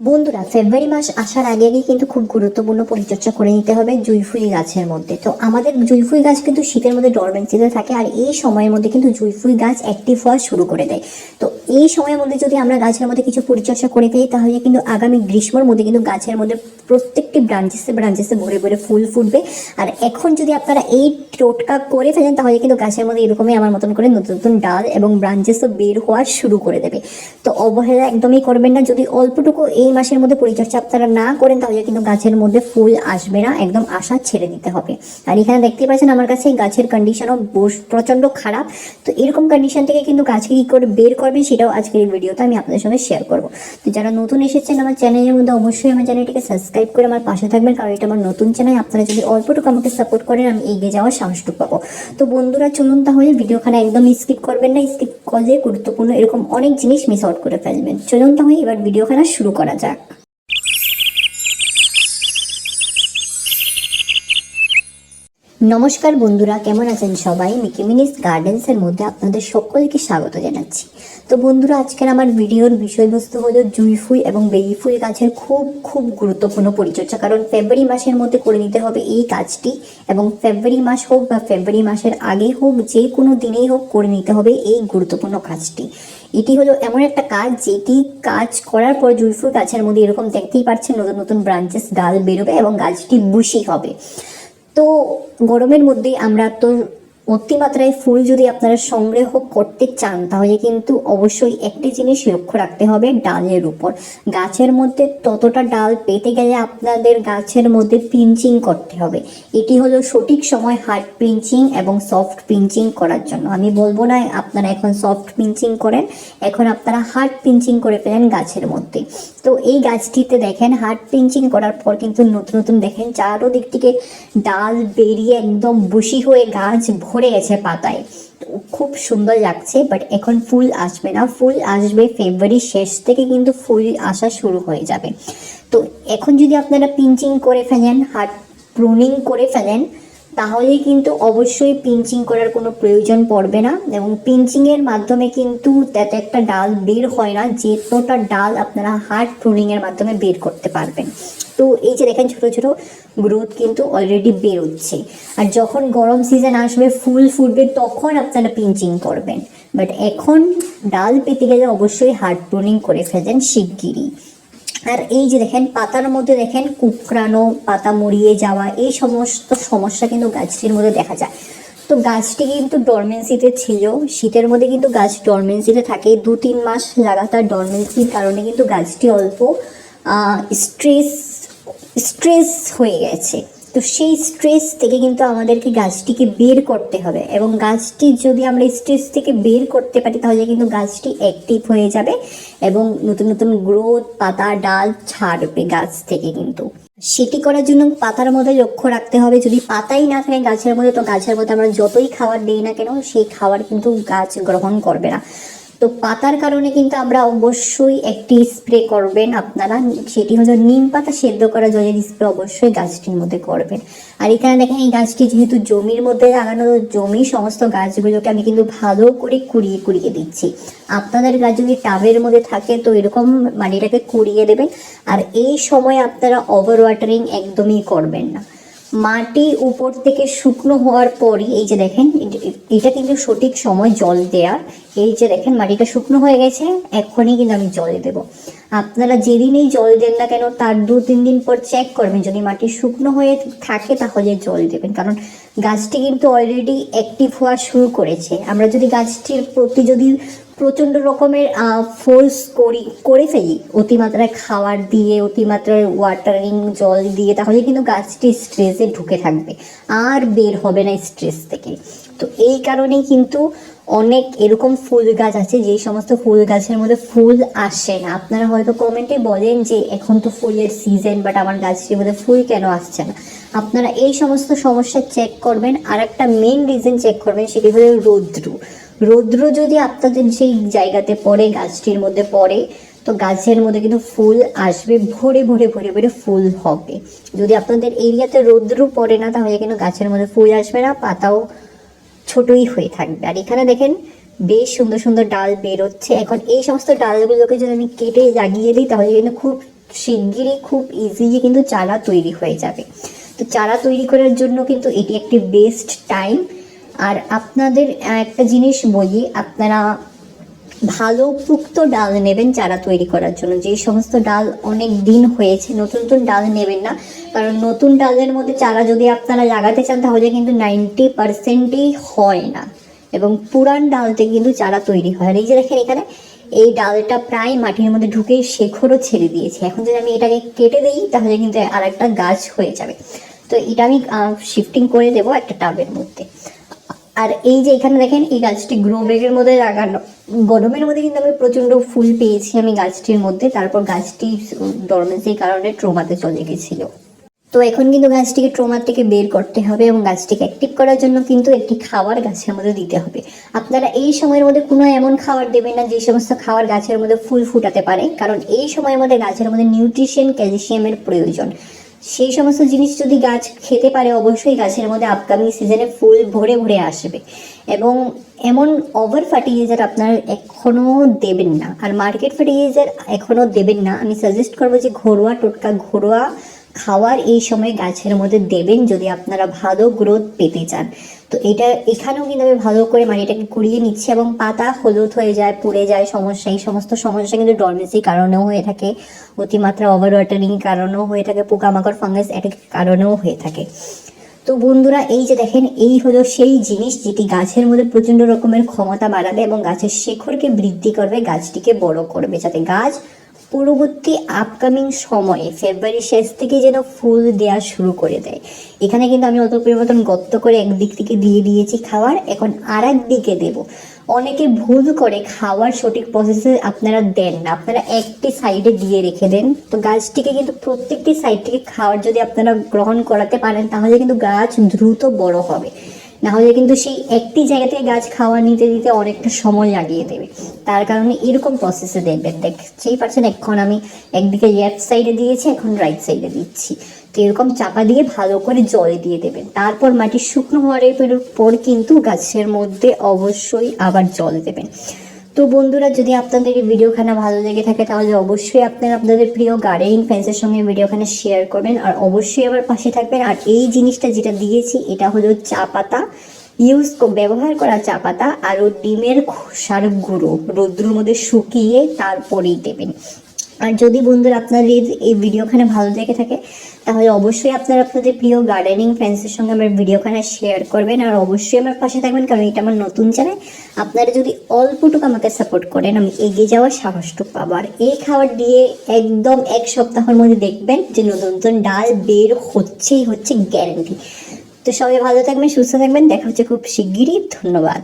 বন্ধুরা, ফেব্রুয়ারি মাস আসার আগে আগে কিন্তু খুব গুরুত্বপূর্ণ পরিচর্যা করে নিতে হবে জুইফুই গাছের মধ্যে। তো আমাদের জুইফুই গাছ কিন্তু শীতের মধ্যে ডরমেন্সিতে থাকে আর এই সময়ের মধ্যে কিন্তু জুইফুই গাছ অ্যাক্টিভ হওয়া শুরু করে দেয়। তো এই সময়ের মধ্যে যদি আমরা গাছের মধ্যে কিছু পরিচর্যা করে ফেলি তাহলে কিন্তু আগামী গ্রীষ্মের মধ্যে কিন্তু গাছের মধ্যে প্রত্যেকটি ব্রাঞ্চেসে ব্রাঞ্চেসে ভরে ভরে ফুল ফুটবে। আর এখন যদি আপনারা এই টোটকা করে ফেলেন, তাহলে কিন্তু গাছের মধ্যে এরকমই আমার মতন করে নতুন নতুন ডাল এবং ব্রাঞ্চেসও বের হওয়া শুরু করে দেবে। তো অবহেলা একদমই করবেন না, যদি অল্পটুকু এই মাসের মধ্যে পরিচর্যা আপনারা না করেন, তাহলে কিন্তু গাছের মধ্যে ফুল আসবে না। একদম আশা ছেড়ে দিতে হবে। আর এখানে দেখতে পাচ্ছেন আমার কাছে এই গাছের কন্ডিশনও প্রচণ্ড খারাপ। তো এরকম কন্ডিশন থেকে কিন্তু গাছকে কি করে বের করবে সেটাও আজকের এই ভিডিওতে আমি আপনাদের সঙ্গে শেয়ার করব। তো যারা নতুন এসেছেন আমার চ্যানেলের মধ্যে, অবশ্যই আমার চ্যানেলটিকে সাবস্ক্রাইব করে আমার পাশে থাকবেন, কারণ এটা আমার নতুন চ্যানেল আপনারা যদি অল্পটুকু আমাকে সাপোর্ট করেন, আমি এগিয়ে যাওয়ার সাহসটুকু পাবো। তো বন্ধুরা, চলুন তাহলে ভিডিওখানে একদম স্কিপ করবেন না। স্কিপ করলে গুরুত্বপূর্ণ এরকম অনেক জিনিস মিস আউট করে ফেলবেন। চলুন তাহলে এবার ভিডিওখানা শুরু করা যাক। নমস্কার বন্ধুরা কেমন আছেন সবাই? মিকি মিনিস গার্ডেন্সের মধ্যে আপনাদের সকলকে স্বাগত জানাচ্ছি। তো বন্ধুরা, আজকের আমার ভিডিওর বিষয়বস্তু হলো জুঁইফুই এবং বেরিফুই গাছের খুব খুব গুরুত্বপূর্ণ পরিচর্যা। কারণ ফেব্রুয়ারি মাসের মধ্যে করে নিতে হবে এই কাজটি এবং ফেব্রুয়ারি মাস হোক বা ফেব্রুয়ারি মাসের আগে হোক, যে কোনো দিনেই হোক করে নিতে হবে এই গুরুত্বপূর্ণ কাজটি। এটি হলো এমন একটা কাজ যেটি কাজ করার পর জুঁইফুই গাছের মধ্যে এরকম দেখতেই পাচ্ছেন নতুন নতুন ব্রাঞ্চেস ডাল বেরোবে এবং গাছটি বুশি হবে। তো গরমের মধ্যে আমরা তো অতিমাত্রায় ফুল যদি আপনারা সংগ্রহ করতে চান, তাহলে কিন্তু অবশ্যই একটি জিনিস লক্ষ্য রাখতে হবে ডালের উপর। গাছের মধ্যে ততটা ডাল পেতে গেলে আপনাদের গাছের মধ্যে পিঞ্চিং করতে হবে। এটি হলো সঠিক সময় হার্ড পিঞ্চিং এবং সফট পিঞ্চিং করার জন্য। আমি বলব না আপনারা এখন সফট পিঞ্চিং করেন, এখন আপনারা হার্ড পিঞ্চিং করে ফেলেন গাছের মধ্যে। তো এই গাছটিতে দেখেন, হার্ড পিঞ্চিং করার পর কিন্তু নতুন নতুন দেখেন, চারোদিক থেকে ডাল বেরিয়ে একদম বসি হয়ে গাছ ভরে গেছে পাতায়। তো খুব সুন্দর লাগছে বাট এখন ফুল আসবে না। ফুল আসবে ফেব্রুয়ারির শেষ থেকে কিন্তু ফুল আসা শুরু হয়ে যাবে। তো এখন যদি আপনারা পিঞ্চিং করে ফেলেন হাত প্রুনিং করে ফেলেন তাহলে কিন্তু অবশ্যই পিঞ্চিং করার কোনো প্রয়োজন পড়বে না এবং পিঞ্চিংয়ের মাধ্যমে কিন্তু তাতে একটা ডাল বের হয় না যেতটা ডাল আপনারা হার্ড প্রুনিংয়ের মাধ্যমে বের করতে পারবেন। তো এই যে দেখেন ছোট ছোট গ্রোথ কিন্তু অলরেডি বেরোচ্ছে। আর যখন গরম সিজন আসবে, ফুল ফুটবে, তখন আপনারা পিঞ্চিং করবেন। বাট এখন ডাল পেতে গেলে অবশ্যই হার্ড প্রুনিং করে ফেলেন শিগগিরই। আর এই যে দেখেন, পাতার মধ্যে দেখেন কুকরানো পাতা মরিয়ে যাওয়া, এই সমস্ত সমস্যা কিন্তু গাছটির মধ্যে দেখা যায়। তো গাছটি কিন্তু ডরমেন্সিতে ছিল, শীতের মধ্যে কিন্তু গাছ ডরমেন্সিতে থাকে। দু তিন মাস লাগাতার ডরমেন্সির কারণে কিন্তু গাছটি অল্প স্ট্রেস স্ট্রেস হয়ে গেছে। তো সেই স্ট্রেস থেকে কিন্তু আমাদেরকে গাছটিকে বের করতে হবে এবং গাছটি যদি আমরা স্ট্রেস থেকে বের করতে পারি, তাহলে কিন্তু গাছটি অ্যাক্টিভ হয়ে যাবে এবং নতুন নতুন গ্রোথ পাতা, ডাল ছাড়বে গাছ থেকে কিন্তু। সেটি করার জন্য পাতার মধ্যে লক্ষ্য রাখতে হবে। যদি পাতাই না থাকে গাছের মধ্যে, তো গাছের মধ্যে আমরা যতই খাবার দিই না কেন, সেই খাবার কিন্তু গাছ গ্রহণ করবে না। তো পাতার কারণে কিন্তু আমরা অবশ্যই একটি স্প্রে করবেন আপনারা। সেটি হলো নিম পাতা সেদ্ধ করা জলের স্প্রে অবশ্যই গাছটির মধ্যে করবেন। আর এখানে দেখেন, এই গাছটি যেহেতু জমির মধ্যে লাগানো জমি সমস্ত গাছগুলোকে আমি কিন্তু ভালো করে কুড়িয়ে কুড়িয়ে দিচ্ছি। আপনাদের গাছ যদি টাবের মধ্যে থাকে, তো এরকম মাটিটাকে কুড়িয়ে দেবেন। আর এই সময় আপনারা ওভার ওয়াটারিং একদমই করবেন না। মাটি উপর থেকে শুকনো হওয়ার পরই, এই যে দেখেন এটা কিন্তু সঠিক সময় জল দেওয়ার। এই যে দেখেন, মাটিটা শুকনো হয়ে গেছে এখনই কিন্তু আমি জল দেব। আপনারা যেদিনই জল দেন না কেন, তার দু তিন দিন পর চেক করবেন। যদি মাটি শুকনো হয়ে থাকে, তাহলে জল দেবেন। কারণ গাছটি কিন্তু অলরেডি অ্যাক্টিভ হওয়া শুরু করেছে। আমরা যদি গাছটির প্রতি যদি প্রচণ্ড রকমের ফোর্স করি, করে ফেলি। অতিমাত্রায় খাবার দিয়ে, অতিমাত্রায় ওয়াটারিং জল দিয়ে, তাহলে কিন্তু গাছটি স্ট্রেসে ঢুকে থাকবে। আর বের হবে না স্ট্রেস থেকে। তো এই কারণেই কিন্তু অনেক এরকম ফুল গাছ আছে, যেই সমস্ত ফুল গাছের মধ্যে ফুল আসে না। আপনারা হয়তো কমেন্টে বলেন যে, এখন তো ফুলের সিজন বাট আমার গাছটির মধ্যে ফুল কেন আসছে না? আপনারা এই সমস্ত সমস্যা চেক করবেন। আর একটা মেন রিজন চেক করবেন সেটি হলো রৌদ্র। রৌদ্র যদি আপনাদের সেই জায়গাতে পড়ে, গাছটির মধ্যে পড়ে, তো গাছের মধ্যে কিন্তু ফুল আসবে, ভরে ভরে ভরে ভরে ফুল হবে। যদি আপনাদের এরিয়াতে রৌদ্র পড়ে না, তাহলে কিন্তু গাছের মধ্যে ফুল আসবে না, পাতাও ছোটই হয়ে থাকবে। আর এখানে দেখেন, বেশ সুন্দর সুন্দর ডাল বেরোচ্ছে। এখন এই সমস্ত ডালগুলোকে যদি আমি কেটে লাগিয়ে দিই, তাহলে কিন্তু খুব শিগগিরই খুব ইজিলি কিন্তু চারা তৈরি হয়ে যাবে। তো চারা তৈরি করার জন্য কিন্তু এটি একটি বেস্ট টাইম আর আপনাদের একটা জিনিস বলি, আপনারা ভালো পুক্ত ডাল নেবেন চারা তৈরি করার জন্য। যে সমস্ত ডাল অনেক দিন হয়েছে, নতুন নতুন ডাল নেবেন না। কারণ নতুন ডালের মধ্যে চারা যদি আপনারা লাগাতে চান, তাহলে কিন্তু নাইনটি পার্সেন্টই হয় না। এবং পুরান ডাল থেকে কিন্তু চারা তৈরি হয়। আর এই যে দেখেন এখানে, এই ডালটা প্রায় মাটির মধ্যে ঢুকে শেখরও ছেড়ে দিয়েছে। এখন যদি আমি এটাকে কেটে দিই, তাহলে কিন্তু আর একটা গাছ হয়ে যাবে। তো এটা আমি শিফটিং করে দেবো একটা টাবের মধ্যে। আর এই যে এখানে দেখেন, এই গাছটি গ্রো ব্যাগের মধ্যে লাগানো। গরমের মধ্যে কিন্তু আমি প্রচণ্ড ফুল পেয়েছি আমি গাছটির মধ্যে। তারপর গাছটি ডরমেন্সির কারণে ট্রোমাতে চলে গেছিল। তো এখন কিন্তু গাছটিকে ট্রোমার থেকে বের করতে হবে এবং গাছটিকে অ্যাক্টিভ করার জন্য কিন্তু একটি খাবার গাছের মধ্যে দিতে হবে। আপনারা এই সময়ের মধ্যে কোনো এমন খাবার দেবেন না যে সমস্ত খাবার গাছের মধ্যে ফুল ফুটাতে পারে। কারণ এই সময়ের মধ্যে গাছের মধ্যে নিউট্রিশন ক্যালসিয়ামের প্রয়োজন। সেই সমস্ত জিনিস যদি গাছ খেতে পারে, অবশ্যই গাছের মধ্যে আপকামিং সিজনে ফুল ভরে ভরে আসবে। এবং এমন ওভার ফার্টিলাইজার আপনার এখনও দেবেন না। আর মার্কেট ফার্টিলাইজার এখনও দেবেন না। আমি সাজেস্ট করব যে ঘরোয়া টোটকা, ঘরোয়া খাওয়ার এই সময় গাছের মধ্যে দেবেন যদি আপনারা ভালো গ্রোথ পেতে চান। তো এটা এখানেও কিন্তু আমি ভালো করে মানে এটাকে কুড়িয়ে নিচ্ছি এবং পাতা হলুদ হয়ে যায়, পুড়ে যায়, সমস্যা, এই সমস্ত সমস্যা কিন্তু ডরমেসির কারণেও হয়ে থাকে। অতিমাত্রা ওভার ওয়াটারিং কারণেও হয়ে থাকে, পোকামাকড় ফাঙ্গাস অ্যাটাকের কারণেও হয়ে থাকে। তো বন্ধুরা, এই যে দেখেন, এই হলো সেই জিনিস যেটি গাছের মধ্যে প্রচণ্ড রকমের ক্ষমতা বাড়াবে এবং গাছের শেখরকে বৃদ্ধি করবে, গাছটিকে বড় করবে, যাতে গাছ পরবর্তী আপকামিং সময়ে ফেব্রুয়ারি শেষ থেকে যেন ফুল দেওয়া শুরু করে দেয়। এখানে কিন্তু আমি অত পরিবর্তন গর্ত করে একদিক থেকে দিয়ে দিয়েছি খাওয়ার, এখন আর দিকে দেবো। অনেকে ভুল করে খাওয়ার সঠিক প্রসেসে আপনারা দেন না। আপনারা একটি সাইডে দিয়ে রেখে দেন। তো গাছটিকে কিন্তু প্রত্যেকটি সাইড থেকে খাওয়ার যদি আপনারা গ্রহণ করাতে পারেন, তাহলে কিন্তু গাছ দ্রুত বড় হবে। না হলে কিন্তু সেই একটি জায়গা থেকে গাছ খাওয়া নিতে দিতে অনেকটা সময় লাগিয়ে দেবে। তার কারণে এরকম প্রসেসে দেবেন দেখছেই পারছেন এখন আমি একদিকে লেফট সাইডে দিয়েছি, এখন রাইট সাইডে দিচ্ছি। তো এরকম চাপা দিয়ে ভালো করে জল দিয়ে দেবেন। তারপর মাটি শুকনো হওয়ার পর কিন্তু গাছের মধ্যে অবশ্যই আবার জল দেবেন। তো বন্ধুরা, যদি আপনাদের এই ভিডিওখানা ভালো লেগে থাকে, তাহলে অবশ্যই আপনারা আপনাদের প্রিয় গার্ডেনিং ফ্যান্সের সঙ্গে ভিডিওখানা শেয়ার করবেন। আর অবশ্যই আবার পাশে থাকবেন। আর এই জিনিসটা যেটা দিয়েছি, এটা হলো চা পাতা। ইউজ ব্যবহার করা চা পাতা। আর ও ডিমের খোসার গুঁড়ো রৌদ্রের মধ্যে শুকিয়ে তারপরেই দেবেন। আর যদি বন্ধুরা আপনাদের এই ভিডিওখানে ভালো লেগে থাকে, তাহলে অবশ্যই আপনারা আপনাদের প্রিয় গার্ডেনিং ফ্রেন্ডসের সঙ্গে আমার ভিডিওখানে শেয়ার করবেন। আর অবশ্যই আমার পাশে থাকবেন, কারণ এটা আমার নতুন চ্যানেল আপনারা যদি অল্পটুকু আমাকে সাপোর্ট করেন, আমি এগিয়ে যাওয়ার সাহসটুকু পাবো। আর এই খাবার দিয়ে একদম এক সপ্তাহের মধ্যে দেখবেন যে নতুন নতুন ডাল বের হচ্ছেই হচ্ছে গ্যারেন্টি তো সবাই ভালো থাকবেন, সুস্থ থাকবেন, দেখা হচ্ছে খুব শিগগিরই। ধন্যবাদ।